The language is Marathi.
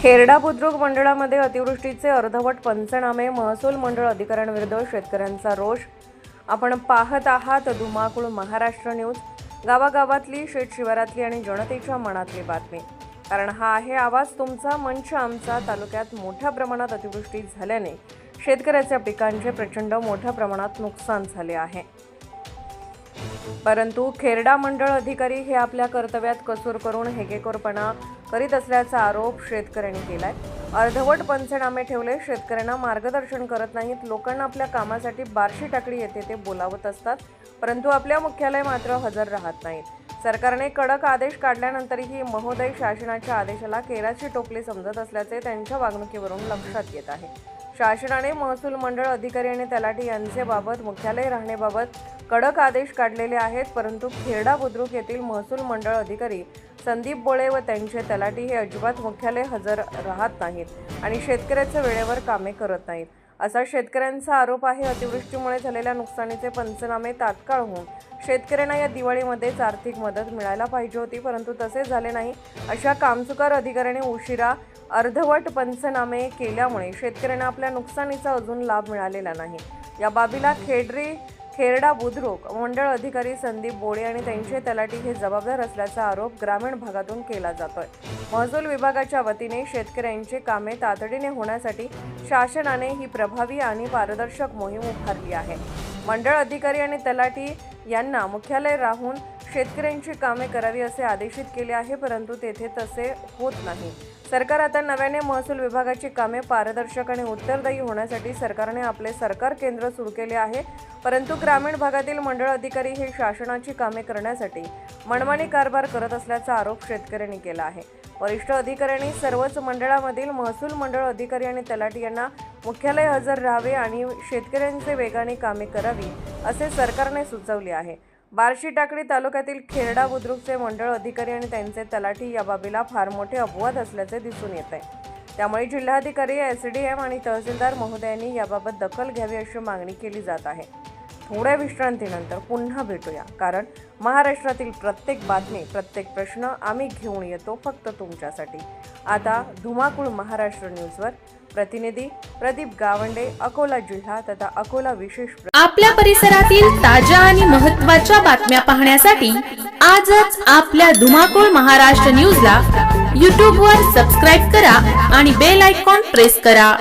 खेरडा बुद्रुक मंडळामध्ये अतिवृष्टीचे अर्धवट पंचनामे महसूल मंडळ अधिकाऱ्यांविरुद्ध शेतकऱ्यांचा रोष. आपण पाहत आहात धुमाकूळ महाराष्ट्र न्यूज. गावागावातली शेत शिवारातली आणि जनतेच्या मनातली बातमी. कारण हा आहे आवाज तुमचा मंच आमचा. तालुक्यात मोठ्या प्रमाणात अतिवृष्टी झाल्याने शेतकऱ्याच्या पिकांचे प्रचंड मोठ्या प्रमाणात नुकसान झाले आहे. परंतु खेरडा मंडळ अधिकारी हे आपल्या कर्तव्यात कसूर करून हेगेकोरपणा करीत असल्याचा आरोप शेतकऱ्यांनी केलाय. अर्धवट पंचनामे ठेवले शेतकऱ्यांना मार्गदर्शन करत नाहीत लोकांना आपल्या कामासाठी बारशी टाकडी येते ते बोलावत असतात परंतु आपल्या मुख्यालय मात्र हजर राहत नाहीत. सरकारने कडक आदेश काढल्यानंतरही महोदय शासनाच्या आदेशाला केराची टोपली समजत असल्याचे त्यांच्या वागणुकीवरून लक्षात येत आहे. शासनाने महसूल मंडळ अधिकारी आणि तलाठी यांचे बाबत मुख्यालय राहण्याबाबत कडक आदेश काढलेले आहेत परंतु खेरडा बुद्रुक येथील महसूल मंडळ अधिकारी संदीप बोळे व त्यांचे तलाठी हे अजिबात मुख्यालय हजर राहत नाहीत आणि शेतकऱ्याच्या वेळेवर कामे करत नाहीत. असा शेतकऱ्यांचा आरोप आहे. अतिवृष्टीमुळे झालेल्या नुकसानीचे पंचनामे तात्काळ होऊन शेतकऱ्यांना या दिवाळीमध्येच आर्थिक मदत मिळायला पाहिजे होती परंतु तसे झाले नाही. अशा कामचुकार अधिकाऱ्याने उशिरा अर्धवट पंचनामे केल्यामुळे शेतकऱ्यांना आपल्या नुकसानीचा अजून लाभ मिळालेला नाही. या बाबीला खेडरी खेरडा बुद्रुक मंडळ अधिकारी संदीप बोळे आणि त्यांचे तलाठी हे जबाबदार असल्याचा आरोप ग्रामीण भागातून केला जातोय. महसूल विभागाच्या वतीने शेतकऱ्यांची कामे तातडीने होण्यासाठी शासनाने ही प्रभावी आणि पारदर्शक मोहीम उभारली आहे. मंडळ अधिकारी आणि तलाठी यांना मुख्यालय राहून शेतकऱ्यांची कामे करावी असे आदेशित केले आहे परंतु तेथे तसे होत नाही. सरकार आता नव्याने महसूल विभागाची कामे पारदर्शक आणि उत्तरदायी होण्यासाठी सरकारने आपले सरकार केंद्र सुरू केले आहे. परंतु ग्रामीण भागातील मंडळ अधिकारी हे शासनाची कामे करण्यासाठी मनमानी कारभार करत असल्याचा आरोप शेतकऱ्यांनी केला आहे. वरिष्ठ अधिकाऱ्यांनी सर्वच मंडळामधील महसूल मंडळ अधिकारी आणि तलाठी यांना मुख्यालय हजर राहावे आणि शेतकऱ्यांचे वेगाने कामे करावी असे सरकारने सुचवले आहे. बार्शी टाकळी तालुक्यातील खेरडा बुद्रुकचे मंडळ अधिकारी आणि त्यांचे तलाठी या बाबीला फार मोठे अपवाद असल्याचे दिसून येत आहे. त्यामुळे जिल्हाधिकारी एस डी एम आणि तहसीलदार महोदयांनी याबाबत दखल घ्यावी अशी मागणी केली जात आहे. थोड्या विश्रांतीनंतर पुन्हा भेटूया कारण महाराष्ट्रातील प्रत्येक बातमी प्रत्येक प्रश्न आम्ही घेऊन येतो फक्त तुमच्यासाठी. आता धुमाकूळ महाराष्ट्र न्यूजवर प्रतिनिधी प्रदीप गावंडे अकोला जिल्हा तथा अकोला विशेष आपल्या परिसरातील ताज्या आणि महत्त्वाच्या बातम्या पाहण्यासाठी आजच आपल्या धुमाकूळ महाराष्ट्र न्यूजला यूट्यूबवर वर सबस्क्राईब करा आणि बेल आयकॉन प्रेस करा.